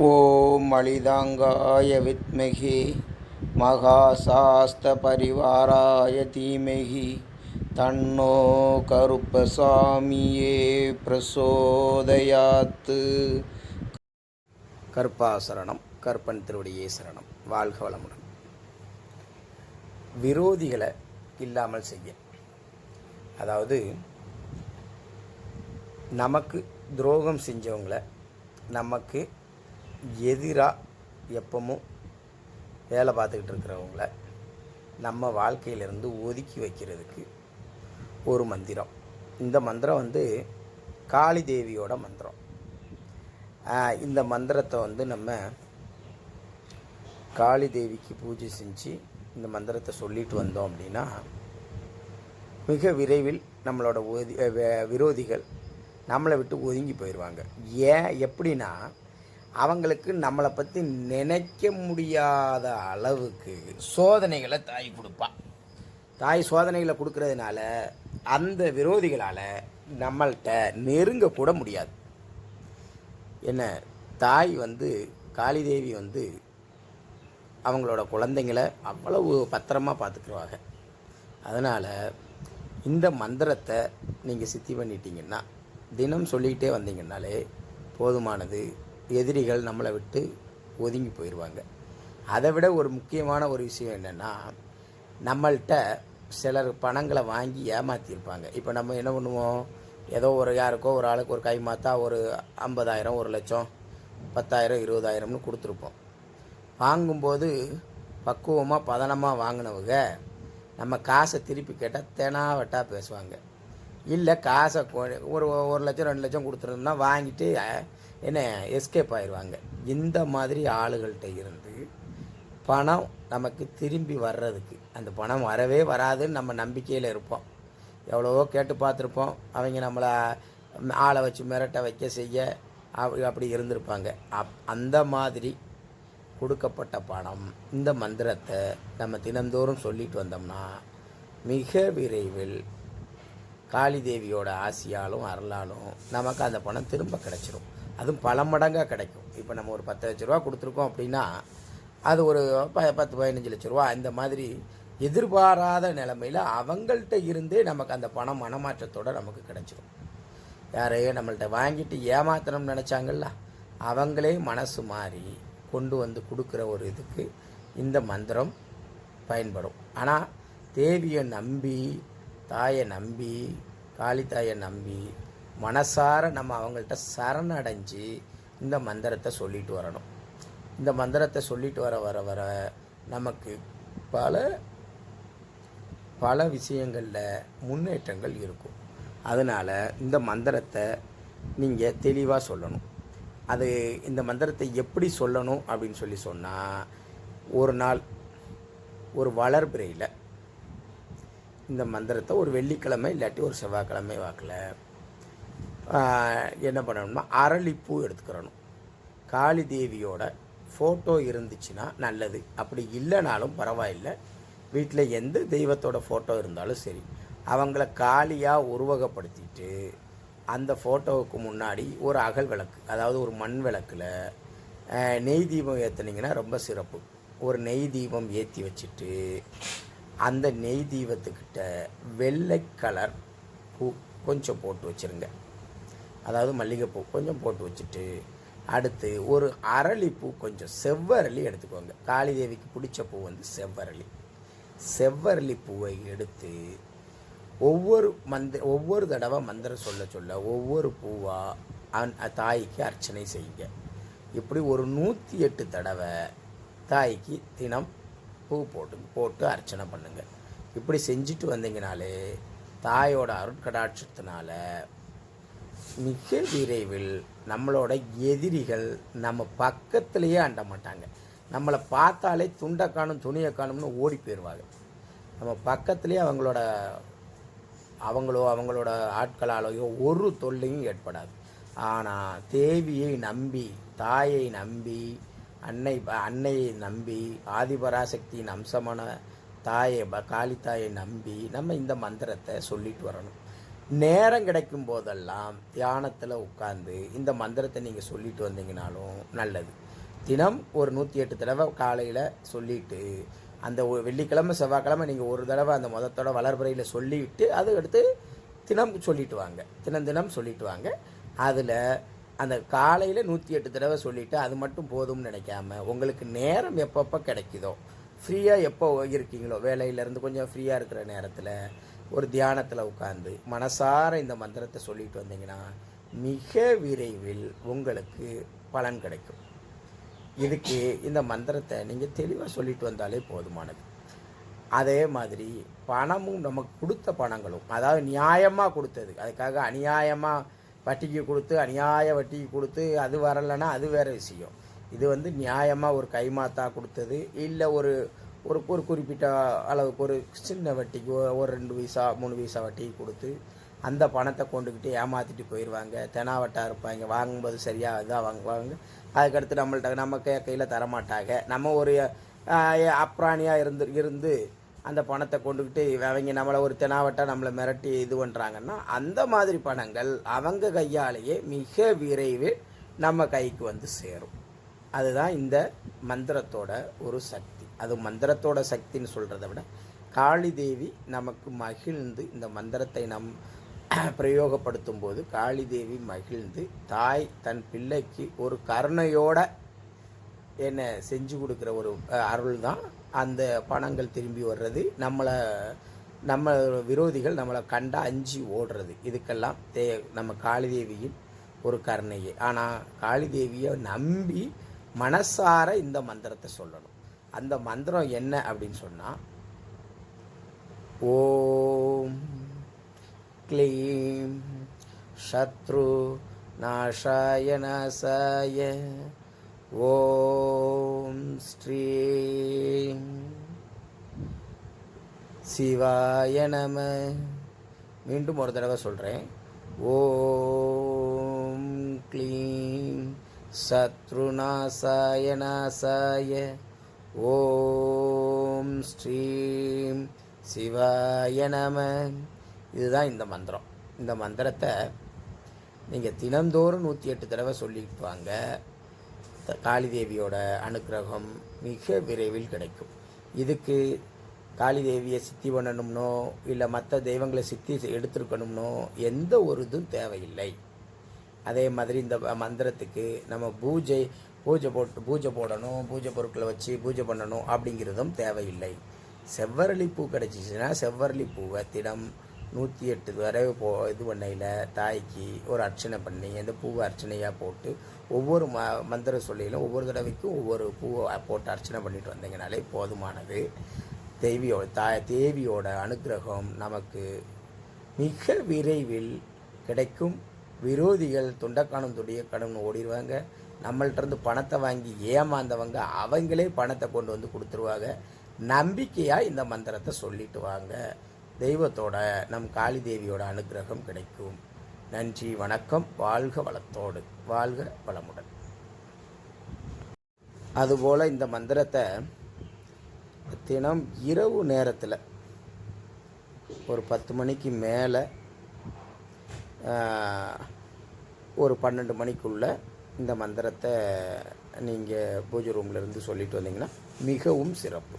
ஓம் அளிதாங்காய வித்மகி மகாசாஸ்தபரிவாராய தீமகி தன்னோ கருப்பசாமியே பிரசோதயாத்து. கற்பாசரணம் கற்பன் திருவடியே சரணம். வாழ்க வளமுடன். விரோதிகளை இல்லாமல் செய்ய. அதாவது நமக்கு துரோகம் செஞ்சவங்களை நமக்கு எதிராக எப்பவும் வேலை பார்த்துக்கிட்டு இருக்கிறவங்கள நம்ம வாழ்க்கையிலேருந்து ஒதுக்கி வைக்கிறதுக்கு ஒரு மந்திரம். இந்த மந்திரம் வந்து காளி தேவியோட மந்திரம். இந்த மந்திரத்தை வந்து நம்ம காளி தேவிக்கு பூஜை செஞ்சு இந்த மந்திரத்தை சொல்லிட்டு வந்தோம் அப்படின்னா மிக விரைவில் நம்மளோட ஒதி விரோதிகள் நம்மளை விட்டு ஒதுங்கி போயிடுவாங்க. ஏன்? எப்படின்னா அவங்களுக்கு நம்மளை பற்றி நினைக்க முடியாத அளவுக்கு சோதனைகளை தாய் கொடுப்பா. தாய் சோதனைகளை கொடுக்கறதுனால அந்த விரோதிகளால் நம்மள்கிட்ட நெருங்க கூட முடியாது. என்ன? தாய் வந்து காளிதேவி வந்து அவங்களோட குழந்தைங்கள அவ்வளவு பத்திரமாக பார்த்துக்குருவாங்க. அதனால் இந்த மந்திரத்தை நீங்கள் சித்தி பண்ணிட்டீங்கன்னா தினம் சொல்லிக்கிட்டே வந்தீங்கன்னாலே போதுமானது. எதிரிகள் நம்மளை விட்டு ஒதுங்கி போயிடுவாங்க. அதை விட ஒரு முக்கியமான ஒரு விஷயம் என்னென்னா நம்மள்கிட்ட சிலர் பணங்களை வாங்கி ஏமாற்றிருப்பாங்க இப்போ நம்ம என்ன பண்ணுவோம்? ஏதோ ஒரு யாருக்கோ ஒரு ஆளுக்கு ஒரு கை மாற்றா ஒரு ஐம்பதாயிரம் ஒரு லட்சம் பத்தாயிரம் இருபதாயிரம்னு கொடுத்துருப்போம். வாங்கும்போது பக்குவமாக பதனமாக வாங்கினவங்க நம்ம காசை திருப்பி கேட்டால் தெனாவட்டாக பேசுவாங்க. இல்லை காசை ஒரு ஒரு லட்சம் ரெண்டு லட்சம் கொடுத்துருந்தோம்னா வாங்கிட்டு என்ன எஸ்கேப் ஆயிடுவாங்க இந்த மாதிரி ஆளுகள்கிட்ட இருந்து பணம் நமக்கு திரும்பி வர்றதுக்கு. அந்த பணம் வரவே வராதுன்னு நம்ம நம்பிக்கையில் இருப்போம். எவ்வளவோ கேட்டு பார்த்துருப்போம். அவங்க நம்மளை ஆளை வச்சு மிரட்ட வைக்க செய்ய அப்படி அப்படி இருந்திருப்பாங்க. அப் அந்த மாதிரி கொடுக்கப்பட்ட பணம் இந்த மந்திரத்தை நம்ம தினந்தோறும் சொல்லிட்டு வந்தோம்னா மிக விரைவில் காளி தேவியோட ஆசியாலும் அருளாலும் நமக்கு அந்த பணம் திரும்ப கிடச்சிரும். அதுவும் பல மடங்காக கிடைக்கும். இப்போ நம்ம ஒரு பத்து லட்ச ரூபா கொடுத்துருக்கோம் அப்படின்னா அது ஒரு ப பத்து பதினஞ்சு லட்ச ரூபா இந்த மாதிரி எதிர்பாராத நிலமையில் அவங்கள்ட்ட இருந்தே நமக்கு அந்த பணம் மனமாற்றத்தோட நமக்கு கிடச்சிரும். யாரையோ நம்மள்ட்ட வாங்கிட்டு ஏமாத்தணும்னு நினச்சாங்கல்ல அவங்களே மனசு மாறி கொண்டு வந்து கொடுக்குற ஒரு இதுக்கு இந்த மந்திரம் பயன்படும். ஆனால் தேவியை நம்பி தாயை நம்பி காளித்தாயை நம்பி மனசார நம்ம அவங்கள்ட்ட சரணடைஞ்சு இந்த மந்திரத்தை சொல்லிட்டு வரணும். இந்த மந்திரத்தை சொல்லிட்டு வர வர வர நமக்கு பல பல விஷயங்களில் முன்னேற்றங்கள் இருக்கும். அதனால் இந்த மந்திரத்தை நீங்கள் தெளிவாக சொல்லணும். அது இந்த மந்திரத்தை எப்படி சொல்லணும் அப்படின்னு சொல்லி சொன்னால் ஒரு நாள் ஒரு வளர்பிறையில் இந்த மந்திரத்தை ஒரு வெள்ளிக்கிழமை இல்லாட்டி ஒரு செவ்வாய்க்கிழமை வாக்கில் என்ன பண்ணணும்னா அரளிப்பூ எடுத்துக்கிறணும். காளி தேவியோட ஃபோட்டோ இருந்துச்சுன்னா நல்லது. அப்படி இல்லைனாலும் பரவாயில்லை. வீட்டில் எந்த தெய்வத்தோட ஃபோட்டோ இருந்தாலும் சரி அவங்கள காளியாக உருவகப்படுத்திட்டு அந்த ஃபோட்டோவுக்கு முன்னாடி ஒரு அகல் விளக்கு அதாவது ஒரு மண் விளக்கில் நெய் தீபம் ஏற்றுனீங்கன்னா ரொம்ப சிறப்பு. ஒரு நெய் தீபம் ஏற்றி வச்சுட்டு அந்த நெய் தீபத்துக்கிட்ட வெள்ளை கலர் பூ கொஞ்சம் போட்டு வச்சுருங்க. அதாவது மல்லிகைப்பூ கொஞ்சம் போட்டு வச்சுட்டு அடுத்து ஒரு அரளிப்பூ கொஞ்சம் செவ்வரளி எடுத்துக்கோங்க. காளி தேவிக்கு பிடிச்ச பூ வந்து செவ்வரளி. செவ்வரளி பூவை எடுத்து ஒவ்வொரு மந்திர ஒவ்வொரு தடவை மந்திரம் சொல்ல சொல்ல ஒவ்வொரு பூவாக அந் தாய்க்கு அர்ச்சனை செய்யுங்க. இப்படி ஒரு நூற்றி எட்டு தடவை தாய்க்கு தினம் பூ போட்டு போட்டு அர்ச்சனை பண்ணுங்கள் இப்படி செஞ்சுட்டு வந்தீங்கனாலே தாயோட அருட்கடாட்சத்தினால மிக விரைவில் நம்மளோட எதிரிகள் நம்ம பக்கத்திலேயே அண்ட மாட்டாங்க. நம்மளை பார்த்தாலே துண்டை காணும் துணியை காணும்னு ஓடி போயிடுவாங்க நம்ம பக்கத்துலேயே அவங்களோட அவங்களோ அவங்களோட ஆட்களாலேயோ ஒரு தொல்லையும் ஏற்படாது. ஆனால் தேவியை நம்பி தாயை நம்பி அன்னை அன்னையை நம்பி ஆதிபராசக்தியின் அம்சமான தாயை ப- காளித்தாயை நம்பி நம்ம இந்த மந்திரத்தை சொல்லிட்டு வரணும். நேரம் கிடைக்கும் போதெல்லாம் தியானத்தில் உட்காந்து இந்த மந்திரத்தை நீங்கள் சொல்லிட்டு வந்தீங்கனாலும் நல்லது. தினம் ஒரு நூற்றி எட்டு தடவை காலையில் சொல்லிட்டு அந்த வெள்ளிக்கிழமை செவ்வாய்க்கிழமை நீங்கள் ஒரு தடவை அந்த மதத்தோட வளர்புறையில் சொல்லிவிட்டு அது அடுத்து தினம் சொல்லிட்டு வாங்க. தினம் தினம் சொல்லிட்டு வாங்க. அதில் அந்த காலையில் நூற்றி எட்டு தடவை சொல்லிவிட்டு அது மட்டும் போதும்னு நினைக்காம உங்களுக்கு நேரம் எப்பப்போ கிடைக்குதோ ஃப்ரீயாக எப்போ இருக்கீங்களோ வேலையிலேருந்து கொஞ்சம் ஃப்ரீயாக இருக்கிற நேரத்தில் ஒரு தியானத்தில் உட்காந்து மனசார இந்த மந்திரத்தை சொல்லிட்டு வந்தீங்கன்னா மிக விரைவில் உங்களுக்கு பலன் கிடைக்கும். இதுக்கு இந்த மந்திரத்தை நீங்கள் தெளிவாக சொல்லிட்டு வந்தாலே போதுமானது. அதே மாதிரி பணமும் நமக்கு கொடுத்த பணங்களும் அதாவது நியாயமாக கொடுத்தது அதுக்காக அநியாயமாக வட்டிக்கு கொடுத்து அநியாய வட்டிக்கு கொடுத்து அது வரலைன்னா அது வேற விஷயம். இது வந்து நியாயமாக ஒரு கைமாத்தா கொடுத்தது இல்லை ஒரு ஒரு ஒரு குறிப்பிட்ட அளவுக்கு ஒரு சின்ன வட்டிக்கு ஒரு- ஒரு ரெண்டு பைசா மூணு பைசா வட்டிக்கு கொடுத்து அந்த பணத்தை கொண்டுக்கிட்டு ஏமாற்றிட்டு போயிடுவாங்க தெனாவட்டாக இருப்பாங்க. வாங்கும்போது சரியாக இதாக வாங்குவாங்க. அதுக்கடுத்து நம்மள்ட்ட நம்ம கையில் தரமாட்டாங்க. நம்ம ஒரு அப்ராணியாக இருந்து இருந்து அந்த பணத்தை கொண்டுக்கிட்டு அவங்க நம்மளை ஒரு தெனாவட்டா நம்மளை மிரட்டி இது பண்ணுறாங்கன்னா அந்த மாதிரி பணங்கள் அவங்க கையாலேயே மிக விரைவில் நம்ம கைக்கு வந்து சேரும். அதுதான் இந்த மந்திரத்தோட ஒரு சக்தி. அது மந்திரத்தோட சக்தின்னு சொல்கிறத விட காளி தேவி நமக்கு மகிழ்ந்து இந்த மந்திரத்தை நம் பிரயோகப்படுத்தும் போது காளி தேவி மகிழ்ந்து தாய் தன் பிள்ளைக்கு ஒரு கருணையோட என்ன செஞ்சு கொடுக்குற ஒரு அருள் தான் அந்த பணங்கள் திரும்பி வர்றது நம்மளை நம்ம விரோதிகள் நம்மளை கண்டா அஞ்சு ஓடுறது. இதுக்கெல்லாம் தே நம்ம காளிதேவியின் ஒரு கருணையே. ஆனால் காளிதேவியை நம்பி மனசார இந்த மந்திரத்தை சொல்லணும். அந்த மந்திரம் என்ன அப்படின்னு சொன்னால் ஓம் க்ளீம் சத்ரு நாஷாய நாசாய ஓம் ஸ்ரீம். சிவாய நம. மீண்டும் ஒரு தடவை சொல்கிறேன் ஓம் க்ளீம். சத்ருநாசாய நாசாய. ஓம் ஸ்ரீம். சிவாய நம. இதுதான் இந்த மந்திரம். இந்த மந்திரத்தை நீங்கள் தினந்தோறும் நூற்றி எட்டு தடவை சொல்லிட்டு வாங்க. காளிதேவியோட அனுக்கிரகம் மிக விரைவில் கிடைக்கும். இதுக்கு காளிதேவியை சித்தி பண்ணணும்னோ இல்லை மற்ற தெய்வங்களை சித்தி எடுத்துருக்கணும்னோ எடுத்திருக்கணும்னோ எந்த ஒரு இதுவும் தேவையில்லை. அதே மாதிரி இந்த மந்திரத்துக்கு நம்ம பூஜை பூஜை போட்டு பூஜை போடணும் பூஜை பொருட்களை வச்சு பூஜை பண்ணணும் அப்படிங்கிறதும் தேவையில்லை. செவ்வரளி பூ கிடச்சிச்சின்னா செவ்வரளி பூவை தினம் நூற்றி எட்டு வரை போ இது பண்ணையில் தாய்க்கு ஒரு அர்ச்சனை பண்ணி அந்த பூவை அர்ச்சனையாக போட்டு ஒவ்வொரு ம மந்திர சொல்லியிலும் ஒவ்வொரு தடவைக்கும் ஒவ்வொரு பூவை போட்டு அர்ச்சனை பண்ணிட்டு வந்தீங்கனாலே போதுமானது. தேவியோ தாய் தேவியோட அனுக்கிரகம் நமக்கு மிக விரைவில் கிடைக்கும். விரோதிகள் தொண்டக்கானும் துடியக்கானும் ஓடிடுவாங்க. நம்மள்டருந்து பணத்தை வாங்கி ஏமாந்தவங்க அவங்களே பணத்தை கொண்டு வந்து கொடுத்துருவாங்க. நம்பிக்கையாக இந்த மந்திரத்தை சொல்லிட்டு வாங்க. தெய்வத்தோட நம் காளி தேவியோட அனுக்கிரகம் கிடைக்கும். நன்றி வணக்கம் வாழ்க வளத்தோடு வாழ்க வளமுடன். அதுபோல் இந்த மந்திரத்தை தினம் இரவு நேரத்தில் ஒரு பத்து மணிக்கு மேலே ஒரு பன்னெண்டு மணிக்குள்ளே இந்த மந்திரத்தை நீங்கள் பூஜை ரூம்லேருந்து சொல்லிட்டு வந்தீங்கன்னா மிகவும் சிறப்பு.